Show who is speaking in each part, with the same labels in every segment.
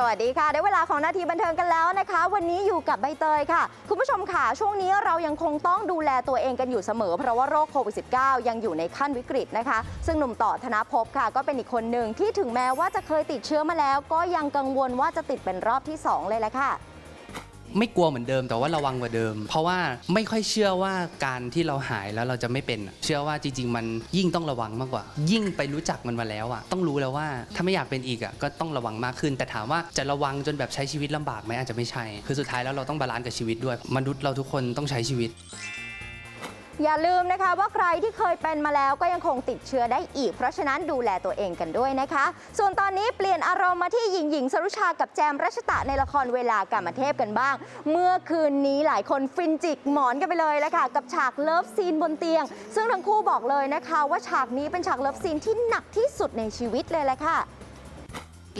Speaker 1: สวัสดีค่ะ ได้เวลาของนาทีบันเทิงกันแล้วนะคะ วันนี้อยู่กับใบเตยค่ะ คุณผู้ชมค่ะ ช่วงนี้เรายังคงต้องดูแลตัวเองกันอยู่เสมอ เพราะว่าโรคโควิด -19 ยังอยู่ในขั้นวิกฤตนะคะ ซึ่งหนุ่มต่อธนภพค่ะ ก็เป็นอีกคนหนึ่งที่ถึงแม้ว่าจะเคยติดเชื้อมาแล้ว ก็ยังกังวลว่าจะติดเป็นรอบที่ 2 เลยแหละค่ะ
Speaker 2: ไม่กลัวเหมือนเดิม แต่ว่าระวังกว่าเดิม เพราะว่าไม่ค่อยเชื่อว่าการที่เราหายแล้วเราจะไม่เป็นอะเชื่อว่าจริง ๆ มันยิ่งต้องระวังมากกว่า ยิ่งไปรู้จักมันมาแล้วอะต้องรู้แล้วว่าถ้าไม่อยากเป็นอีกอะก็ต้องระวังมากขึ้น แต่ถามว่าจะระวังจนแบบใช้ชีวิตลำบากไหมอาจจะไม่ใช่ คือสุดท้ายแล้วเราต้องบาลานซ์กับชีวิตด้วย มนุษย์เราทุกคนต้องใช้ชีวิต
Speaker 1: อย่าลืมนะคะว่าใครที่เคยเป็นมาแล้วก็ยังคงติดเชื้อได้อีก เพราะฉะนั้นดูแลตัวเองกันด้วยนะคะ ส่วนตอนนี้เปลี่ยนอารมณ์มาที่หญิงหญิงสรุชากับแจมรัชตะในละครเวลากรรมเทพกันบ้าง เมื่อคืนนี้หลายคนฟินจิกหมอนกันไปเลยแล้วค่ะ กับฉากเลิฟซีนบนเตียง ซึ่งทั้งคู่บอกเลยนะคะ ว่าฉากนี้เป็นฉากเลิฟซีนที่หนักที่สุดในชีวิตเลยแหละค่ะ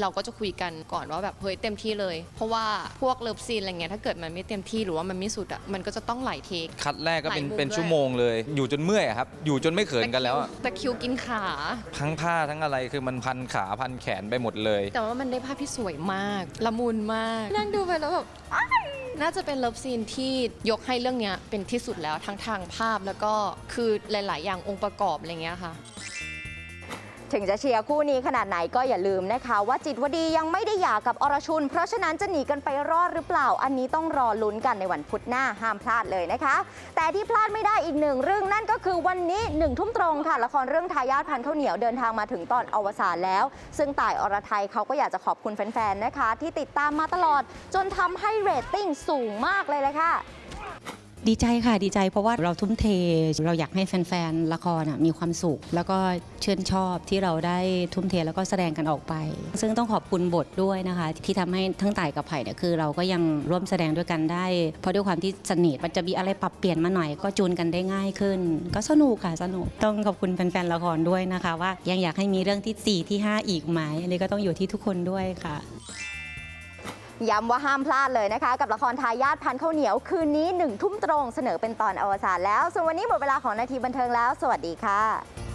Speaker 3: เราก็จะคุยกันก่อนว่าแบบเฮ้ยเต็มที่เลย เพราะว่าพวกเลิฟซีนอะไรเงี้ยถ้าเกิดมันไม่เต็มที่หรือว่ามันไม่สุดอะมันก็จะต้องไหลเทค
Speaker 4: คัดแรกก็เป็น
Speaker 3: หลายมุม
Speaker 4: เป็น
Speaker 3: ด้วย
Speaker 4: ชั่วโมงเลย อยู่จนเมื่อยอะครับ อยู่จนไม่เขินกันแล้วอะ
Speaker 3: ตะคริวกินขา
Speaker 4: ทั้งผ้าทั้งอะไรคือมันพันขาพันแขนไปหมดเลย
Speaker 3: แต่ว่ามันได้ภาพที่สวยมาก ละมุนมากนั่งดูไปแล้วแบบอ้ายน่าจะเป็นเลิฟซีนที่ยกให้เรื่องเนี้ยเป็นที่สุดแล้วทั้งทางภาพแล้วก็คือหลาย ๆ อย่างองค์ประกอบอะไรเงี้ยค่ะ
Speaker 1: ถึงจะเชียร์คู่นี้ขนาดไหนก็อย่าลืมนะคะ ว่าจิตวดียังไม่ได้หย่ากับอรชุน เพราะฉะนั้นจะหนีกันไปรอดหรือเปล่า อันนี้ต้องรอลุ้นกันในวันพุธหน้าห้ามพลาดเลยนะคะ แต่ที่พลาดไม่ได้อีกหนึ่งเรื่องนั่นก็คือวันนี้หนึ่งทุ่มตรงค่ะละครเรื่องทายาทพันธุ์ข้าวเหนียวเดินทางมาถึงตอนอวสานแล้ว ซึ่งต่ายอรไทยเขาก็อยากจะขอบคุณแฟนๆนะคะ ที่ติดตามมาตลอด จนทำให้เรตติ้งสูงมากเลยเลยค่ะ
Speaker 5: ดีใจค่ะดีใจเพราะว่าเราทุ่มเท เราอยากให้แฟนๆละครมีความสุข แล้วก็ชื่นชอบที่เราได้ทุ่มเทแล้วก็แสดงกันออกไป ซึ่งต้องขอบคุณบทด้วยนะคะ ที่ทำให้ทั้งต่ายกับไผ่เนี่ยคือ เราก็ยังร่วมแสดงด้วยกันได้ เพราะด้วยความที่สนิทมันจะมีอะไรปรับเปลี่ยนมาหน่อยก็จูนกันได้ง่ายขึ้น ก็สนุกค่ะสนุกต้องขอบคุณแฟนๆละครด้วยนะคะ ว่ายังอยากให้มีเรื่องที่สี่ที่ห้าอีกไหมอันนี้ก็ต้องอยู่ที่ทุกคนด้วยค่ะ
Speaker 1: ย้ำว่าห้ามพลาดเลยนะคะ กับละครทายาทพันข้าวเหนียว คืนนี้หนึ่งทุ่มตรงเสนอเป็นตอนอวสานแล้ว ส่วนวันนี้หมดเวลาของนาทีบันเทิงแล้ว สวัสดีค่ะ